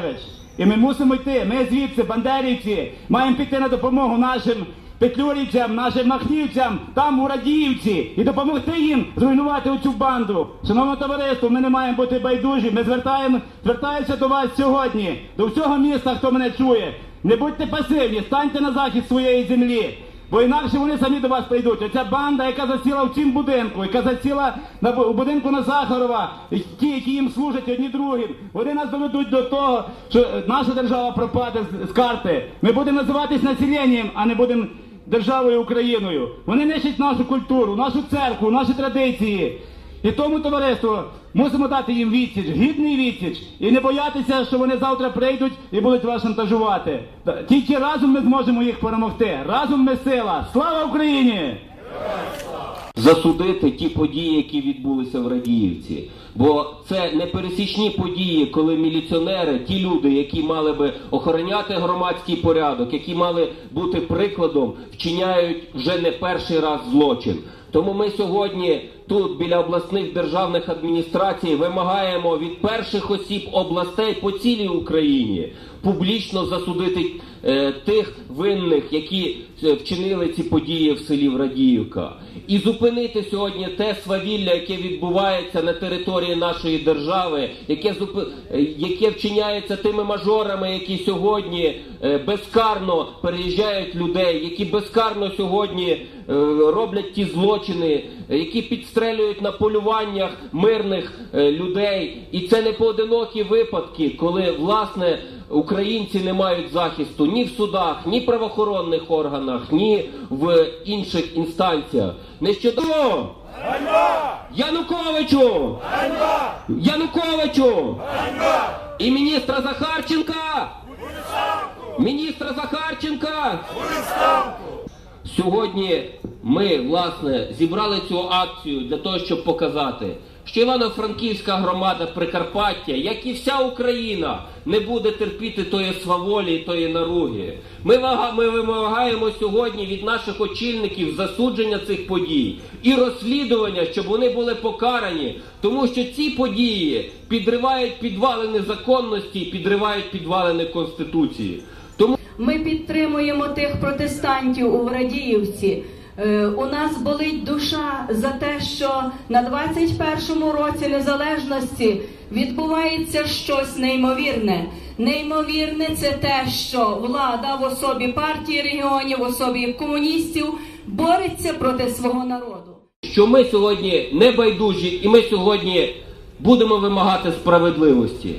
Шухевич. І ми мусимо йти. Ми звідси, бандерівці, маємо піти на допомогу нашим петлюрівцям, нашим махнівцям, там у Радіївці, і допомогти їм зруйнувати оцю банду. Шановне товариство, ми не маємо бути байдужі. Ми звертаємо, звертаємося до вас сьогодні, до всього міста, хто мене чує. Не будьте пасивні, станьте на захист своєї землі. Бо інакше вони самі до вас прийдуть. Оця банда, яка засіла в цім будинку, яка засіла на у будинку на Захарова, ті, які їм служать одні другим, вони нас доведуть до того, що наша держава пропаде з, з карти. Ми будемо називатись населенням, а не будемо державою Україною. Вони нищать нашу культуру, нашу церкву, наші традиції. І тому товариство мусимо дати їм відсіч, гідний відсіч, і не боятися, що вони завтра прийдуть і будуть вас шантажувати. Тільки разом ми зможемо їх перемогти. Разом ми сила. Слава Україні! засудити ті події, які відбулися в Радіївці. Бо це не пересічні події, коли міліціонери, ті люди, які мали би охороняти громадський порядок, які мали бути прикладом, вчиняють вже не перший раз злочин. Тому ми сьогодні тут біля обласних державних адміністрацій вимагаємо від перших осіб областей по цілій Україні публічно засудити е, тих винних, які е, вчинили ці події в селі Врадіївка, і зупинити сьогодні те свавілля, яке відбувається на території нашої держави, яке зупи- е, яке вчиняється тими мажорами, які сьогодні е, безкарно переїжджають людей, які безкарно сьогодні роблять ті злочини, е, які підстрелюють на полюваннях мирних е, людей. І це не поодинокі випадки, коли власне українці не мають захисту ні в судах, ні в правоохоронних органах, ні в інших інстанціях. Нещодавно Януковичу! Януковичу! І міністра Захарченка! Міністра Захарченка! Сьогодні ми, власне, зібрали цю акцію для того, щоб показати, що Івано-Франківська громада Прикарпаття, як і вся Україна, не буде терпіти тої сваволі тої наруги. Ми, ми вимагаємо сьогодні від наших очільників засудження цих подій і розслідування, щоб вони були покарані, тому що ці події підривають підвалини законності, підривають підвалини Конституції. Тому Ми підтримуємо тих протестантів у Радіївці. Е, У нас болить душа за те, що на 21-му році незалежності відбувається щось неймовірне. Неймовірне це те, що влада в особі партії регіонів, в особі комуністів бореться проти свого народу. що ми сьогодні не байдужі, і ми сьогодні будемо вимагати справедливості.